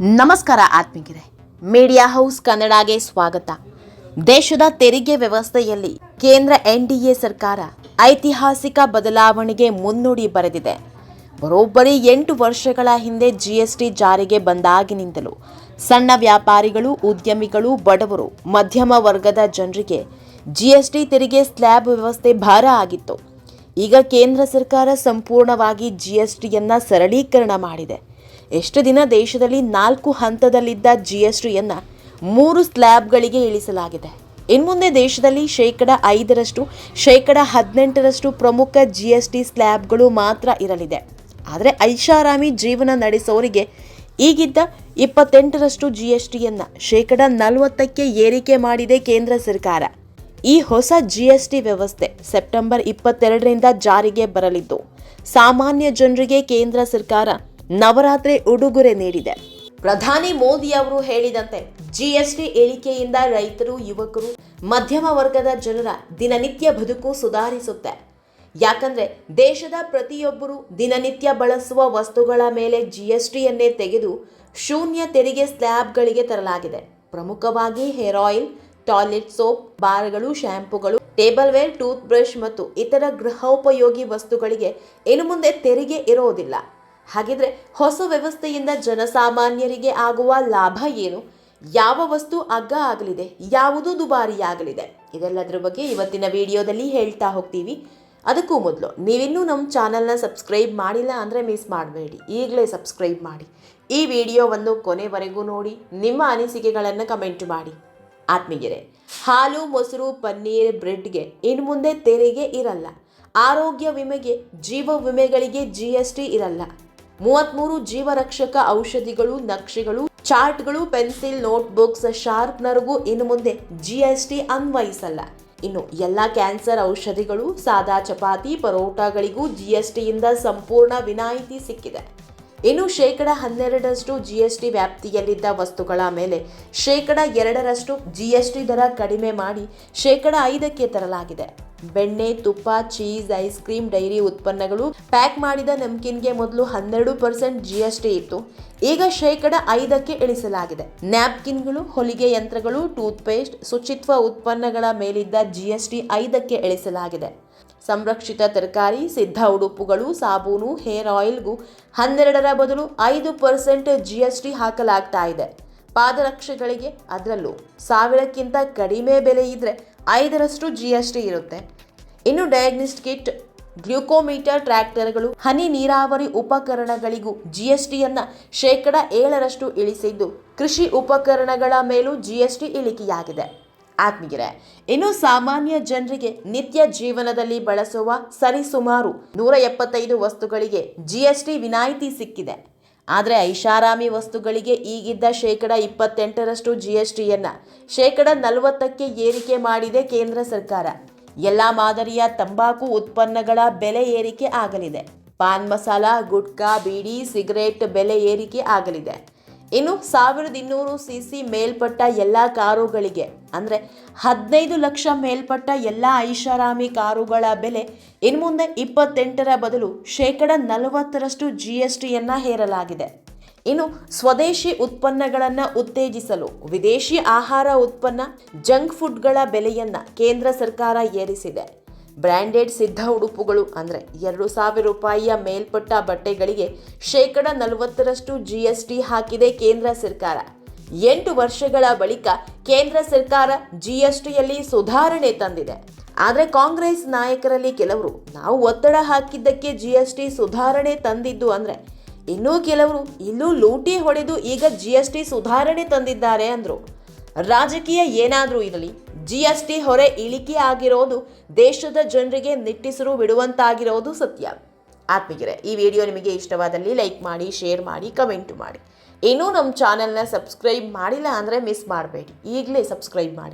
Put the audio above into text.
ನಮಸ್ಕಾರ ಆತ್ಮಿಕರೇ. Media house ಕನ್ನಡಗೆ ಸ್ವಾಗತ. ದೇಶದ ತೆರಿಗೆ ವ್ಯವಸ್ಥೆಯಲ್ಲಿ ಕೇಂದ್ರ ಎನ್ಡಿಎ ಸರ್ಕಾರ ಐತಿಹಾಸಿಕ ಬದಲಾವಣೆಗೆ ಮುನ್ನುಡಿ ಬರೆದಿದೆ. ಬರೋಬ್ಬರಿ ಎಂಟು ವರ್ಷಗಳ ಹಿಂದೆ ಜಿಎಸ್ಟಿ ಜಾರಿಗೆ ಬಂದಾಗಿನಿಂದಲೂ ಸಣ್ಣ ವ್ಯಾಪಾರಿಗಳು, ಉದ್ಯಮಿಗಳು, ಬಡವರು, ಮಧ್ಯಮ ವರ್ಗದ ಜನರಿಗೆ ಜಿಎಸ್ಟಿ ತೆರಿಗೆ ಸ್ಲ್ಯಾಬ್ ವ್ಯವಸ್ಥೆ ಭಾರ ಆಗಿತ್ತು. ಈಗ ಕೇಂದ್ರ ಸರ್ಕಾರ ಸಂಪೂರ್ಣವಾಗಿ ಜಿಎಸ್ಟಿಯನ್ನು ಸರಳೀಕರಣ ಮಾಡಿದೆ. ಎಷ್ಟು ದಿನ ದೇಶದಲ್ಲಿ ನಾಲ್ಕು ಹಂತದಲ್ಲಿದ್ದ ಜಿ ಎಸ್ ಟಿಯನ್ನು ಮೂರು ಸ್ಲ್ಯಾಬ್ಗಳಿಗೆ ಇಳಿಸಲಾಗಿದೆ. ಇನ್ಮುಂದೆ ದೇಶದಲ್ಲಿ ಶೇಕಡ ಐದರಷ್ಟು, ಶೇಕಡ ಹದಿನೆಂಟರಷ್ಟು ಪ್ರಮುಖ ಜಿ ಎಸ್ ಟಿ ಸ್ಲ್ಯಾಬ್ಗಳು ಮಾತ್ರ ಇರಲಿದೆ. ಆದರೆ ಐಷಾರಾಮಿ ಜೀವನ ನಡೆಸೋರಿಗೆ ಈಗಿದ್ದ ಇಪ್ಪತ್ತೆಂಟರಷ್ಟು ಜಿ ಎಸ್ ಟಿಯನ್ನು ಶೇಕಡ ನಲವತ್ತಕ್ಕೆ ಏರಿಕೆ ಮಾಡಿದೆ ಕೇಂದ್ರ ಸರ್ಕಾರ. ಈ ಹೊಸ ಜಿ ಎಸ್ ಟಿ ವ್ಯವಸ್ಥೆ ಸೆಪ್ಟೆಂಬರ್ ಇಪ್ಪತ್ತೆರಡರಿಂದ ಜಾರಿಗೆ ಬರಲಿದ್ದು, ಸಾಮಾನ್ಯ ಜನರಿಗೆ ಕೇಂದ್ರ ಸರ್ಕಾರ ನವರಾತ್ರಿ ಉಡುಗೊರೆ ನೀಡಿದೆ. ಪ್ರಧಾನಿ ಮೋದಿ ಅವರು ಹೇಳಿದಂತೆ ಜಿಎಸ್ಟಿ ಏಳಿಕೆಯಿಂದ ರೈತರು, ಯುವಕರು, ಮಧ್ಯಮ ವರ್ಗದ ಜನರ ದಿನನಿತ್ಯ ಬದುಕು ಸುಧಾರಿಸುತ್ತೆ. ಯಾಕಂದ್ರೆ, ದೇಶದ ಪ್ರತಿಯೊಬ್ಬರು ದಿನನಿತ್ಯ ಬಳಸುವ ವಸ್ತುಗಳ ಮೇಲೆ ಜಿಎಸ್ಟಿಯನ್ನೇ ತೆಗೆದು ಶೂನ್ಯ ತೆರಿಗೆ ಸ್ಲ್ಯಾಬ್ಗಳಿಗೆ ತರಲಾಗಿದೆ. ಪ್ರಮುಖವಾಗಿ ಹೇರ್ ಆಯಿಲ್, ಟಾಯ್ಲೆಟ್ ಸೋಪ್, ಬಾರ್ಗಳು, ಶ್ಯಾಂಪುಗಳು ಟೇಬಲ್ ವೇರ್ ಟೂತ್ ಬ್ರಷ್ ಮತ್ತು ಇತರ ಗೃಹೋಪಯೋಗಿ ವಸ್ತುಗಳಿಗೆ ಇನ್ನು ಮುಂದೆ ತೆರಿಗೆ ಇರೋದಿಲ್ಲ. ಹಾಗಿದ್ರೆ ಹೊಸ ವ್ಯವಸ್ಥೆಯಿಂದ ಜನಸಾಮಾನ್ಯರಿಗೆ ಆಗುವ ಲಾಭ ಏನು? ಯಾವ ವಸ್ತು ಅಗ್ಗ ಆಗಲಿದೆ? ಯಾವುದು ದುಬಾರಿಯಾಗಲಿದೆ. ಇದೆಲ್ಲದರ ಬಗ್ಗೆ ಇವತ್ತಿನ ವಿಡಿಯೋದಲ್ಲಿ ಹೇಳ್ತಾ ಹೋಗ್ತೀವಿ. ಅದಕ್ಕೂ ಮೊದಲು, ನೀವಿನ್ನೂ ನಮ್ಮ ಚಾನಲ್ನ ಸಬ್ಸ್ಕ್ರೈಬ್ ಮಾಡಿಲ್ಲ ಅಂದರೆ ಮಿಸ್ ಮಾಡಬೇಡಿ. ಈಗಲೇ ಸಬ್ಸ್ಕ್ರೈಬ್ ಮಾಡಿ. ಈ ವಿಡಿಯೋವನ್ನು ಕೊನೆವರೆಗೂ ನೋಡಿ, ನಿಮ್ಮ ಅನಿಸಿಕೆಗಳನ್ನು ಕಮೆಂಟ್ ಮಾಡಿ. ಆತ್ಮೀಯರೇ, ಹಾಲು, ಮೊಸರು, ಪನ್ನೀರ್, ಬ್ರೆಡ್ಗೆ ಇನ್ನು ಮುಂದೆ ತೆರಿಗೆ ಇರಲ್ಲ. ಆರೋಗ್ಯ ವಿಮೆಗೆ, ಜೀವ ವಿಮೆಗಳಿಗೆ ಜಿ ಎಸ್ ಟಿ ಇರಲ್ಲ. ಮೂವತ್ಮೂರು ಜೀವರಕ್ಷಕ ಔಷಧಿಗಳು, ನಕ್ಷೆಗಳು, ಚಾರ್ಟ್ಗಳು, ಪೆನ್ಸಿಲ್, ನೋಟ್ಬುಕ್ಸ್ ಶಾರ್ಪ್ನರ್ಗೂ ಇನ್ನು ಮುಂದೆ ಜಿ ಎಸ್ ಟಿ ಅನ್ವಯಿಸಲ್ಲ. ಇನ್ನು ಎಲ್ಲ ಕ್ಯಾನ್ಸರ್ ಔಷಧಿಗಳು, ಸಾದಾ ಚಪಾತಿ, ಪರೋಟಾಗಳಿಗೂ ಜಿ ಎಸ್ ಟಿಯಿಂದ ಸಂಪೂರ್ಣ ವಿನಾಯಿತಿ ಸಿಕ್ಕಿದೆ. ಇನ್ನು ಶೇಕಡ ಹನ್ನೆರಡರಷ್ಟು ಜಿಎಸ್ಟಿ ವ್ಯಾಪ್ತಿಯಲ್ಲಿದ್ದ ವಸ್ತುಗಳ ಮೇಲೆ ಶೇಕಡ ಎರಡರಷ್ಟು ಜಿಎಸ್ಟಿ ದರ ಕಡಿಮೆ ಮಾಡಿ ಶೇಕಡ ಐದಕ್ಕೆ ತರಲಾಗಿದೆ. ಬೆಣ್ಣೆ, ತುಪ್ಪ, ಚೀಸ್, ಐಸ್ ಕ್ರೀಮ್, ಡೈರಿ ಉತ್ಪನ್ನಗಳು ಪ್ಯಾಕ್ ಮಾಡಿದ ನಮ್ಕಿನ್ಗೆ ಮೊದಲು ಹನ್ನೆರಡು ಪರ್ಸೆಂಟ್ ಜಿ ಎಸ್ ಟಿ ಇತ್ತು. ಈಗ ಶೇಕಡ ಐದಕ್ಕೆ ಇಳಿಸಲಾಗಿದೆ. ನ್ಯಾಪ್ಕಿನ್ಗಳು, ಹೊಲಿಗೆ ಯಂತ್ರಗಳು, ಟೂತ್ಪೇಸ್ಟ್, ಶುಚಿತ್ವ ಉತ್ಪನ್ನಗಳ ಮೇಲಿದ್ದ ಜಿ ಎಸ್ ಟಿ ಐದಕ್ಕೆ ಇಳಿಸಲಾಗಿದೆ. ಸಂರಕ್ಷಿತ ತರಕಾರಿ, ಸಿದ್ಧ ಉಡುಪುಗಳು, ಸಾಬೂನು, ಹೇರ್ ಆಯಿಲ್ಗೂ ಹನ್ನೆರಡರ ಬದಲು ಐದು ಪರ್ಸೆಂಟ್ ಜಿ ಎಸ್ ಟಿ ಹಾಕಲಾಗ್ತಾ ಇದೆ. ಪಾದರಕ್ಷೆಗಳಿಗೆ ಅದರಲ್ಲೂ ಸಾವಿರಕ್ಕಿಂತ ಕಡಿಮೆ ಬೆಲೆ ಇದ್ರೆ ಐದರಷ್ಟು ಜಿ ಎಸ್ ಟಿ ಇರುತ್ತೆ. ಇನ್ನು ಡಯಾಗ್ನಿಸ್ಟ್ ಕಿಟ್ ಗ್ಲೂಕೋಮೀಟರ್ ಟ್ರ್ಯಾಕ್ಟರ್ಗಳು ಹನಿ ನೀರಾವರಿ ಉಪಕರಣಗಳಿಗೂ ಜಿಎಸ್ಟಿಯನ್ನ ಶೇಕಡ ಏಳರಷ್ಟು ಇಳಿಸಿದ್ದು ಕೃಷಿ ಉಪಕರಣಗಳ ಮೇಲೂ ಜಿಎಸ್ಟಿ ಇಳಿಕೆಯಾಗಿದೆ. ಆತ್ಮೀಯರೇ, ಇನ್ನು ಸಾಮಾನ್ಯ ಜನರಿಗೆ ನಿತ್ಯ ಜೀವನದಲ್ಲಿ ಬಳಸುವ ಸರಿಸುಮಾರು ನೂರ ಎಪ್ಪತ್ತೈದು ವಸ್ತುಗಳಿಗೆ ಜಿಎಸ್ಟಿ ವಿನಾಯಿತಿ ಸಿಕ್ಕಿದೆ. ಆದರೆ ಐಷಾರಾಮಿ ವಸ್ತುಗಳಿಗೆ ಈಗಿದ್ದ ಶೇಕಡ ಇಪ್ಪತ್ತೆಂಟರಷ್ಟು ಜಿ ಎಸ್ ಟಿಯನ್ನು ಶೇಕಡ ನಲವತ್ತಕ್ಕೆ ಏರಿಕೆ ಮಾಡಿದೆ ಕೇಂದ್ರ ಸರ್ಕಾರ. ಎಲ್ಲ ಮಾದರಿಯ ತಂಬಾಕು ಉತ್ಪನ್ನಗಳ ಬೆಲೆ ಏರಿಕೆ ಆಗಲಿದೆ. ಪಾನ್ ಮಸಾಲ, ಗುಟ್ಕಾ, ಬೀಡಿ, ಸಿಗರೇಟ್ ಬೆಲೆ ಏರಿಕೆ ಆಗಲಿದೆ. ಇನ್ನು ಸಾವಿರದ ಇನ್ನೂರು ಸಿ ಸಿ ಮೇಲ್ಪಟ್ಟ ಎಲ್ಲ ಕಾರುಗಳಿಗೆ, ಅಂದರೆ ಹದಿನೈದು ಲಕ್ಷ ಮೇಲ್ಪಟ್ಟ ಎಲ್ಲ ಐಷಾರಾಮಿ ಕಾರುಗಳ ಬೆಲೆ ಇನ್ನು ಮುಂದೆ ಇಪ್ಪತ್ತೆಂಟರ ಬದಲು ಶೇಕಡ ನಲವತ್ತರಷ್ಟು ಜಿ ಎಸ್ ಟಿಯನ್ನು ಹೇರಲಾಗಿದೆ. ಇನ್ನು ಸ್ವದೇಶಿ ಉತ್ಪನ್ನಗಳನ್ನು ಉತ್ತೇಜಿಸಲು ವಿದೇಶಿ ಆಹಾರ ಉತ್ಪನ್ನ, ಜಂಕ್ ಫುಡ್ಗಳ ಬೆಲೆಯನ್ನು ಕೇಂದ್ರ ಸರ್ಕಾರ ಏರಿಸಿದೆ. ಬ್ರ್ಯಾಂಡೆಡ್ ಸಿದ್ಧ ಉಡುಪುಗಳು ಅಂದರೆ ಎರಡು ಸಾವಿರ ರೂಪಾಯಿಯ ಮೇಲ್ಪಟ್ಟ ಬಟ್ಟೆಗಳಿಗೆ ಶೇಕಡ ನಲವತ್ತರಷ್ಟು ಜಿ ಎಸ್ ಟಿ ಹಾಕಿದೆ ಕೇಂದ್ರ ಸರ್ಕಾರ. ಎಂಟು ವರ್ಷಗಳ ಬಳಿಕ ಕೇಂದ್ರ ಸರ್ಕಾರ ಜಿ ಎಸ್ ಟಿಯಲ್ಲಿ ಸುಧಾರಣೆ ತಂದಿದೆ. ಆದರೆ ಕಾಂಗ್ರೆಸ್ ನಾಯಕರಲ್ಲಿ ಕೆಲವರು, ನಾವು ಒತ್ತಡ ಹಾಕಿದ್ದಕ್ಕೆ ಜಿ ಎಸ್ ಟಿ ಸುಧಾರಣೆ ತಂದಿದ್ದು ಅಂದರೆ ಇನ್ನೂ ಕೆಲವರು ಇನ್ನೂ ಲೂಟಿ ಹೊಡೆದು ಈಗ ಜಿ ಎಸ್ ಟಿ ಸುಧಾರಣೆ ತಂದಿದ್ದಾರೆ ಅಂದರು. ರಾಜಕೀಯ ಏನಾದರೂ ಇರಲಿ ಜಿ ಎಸ್ ಟಿ ಹೊರೆ ಇಳಿಕೆ ಆಗಿರೋದು ದೇಶದ ಜನರಿಗೆ ನಿಟ್ಟಿಸರು ಬಿಡುವಂತಾಗಿರೋದು ಸತ್ಯ. ಆತ್ಮೀಯರೇ, ಈ ವಿಡಿಯೋ ನಿಮಗೆ ಇಷ್ಟವಾದಲ್ಲಿ ಲೈಕ್ ಮಾಡಿ, ಶೇರ್ ಮಾಡಿ, ಕಮೆಂಟ್ ಮಾಡಿ. ಇನ್ನೂ ನಮ್ಮ ಚಾನೆಲ್ನ ಸಬ್ಸ್ಕ್ರೈಬ್ ಮಾಡಿಲ್ಲ ಅಂದರೆ ಮಿಸ್ ಮಾಡಬೇಡಿ. ಈಗಲೇ ಸಬ್ಸ್ಕ್ರೈಬ್ ಮಾಡಿ.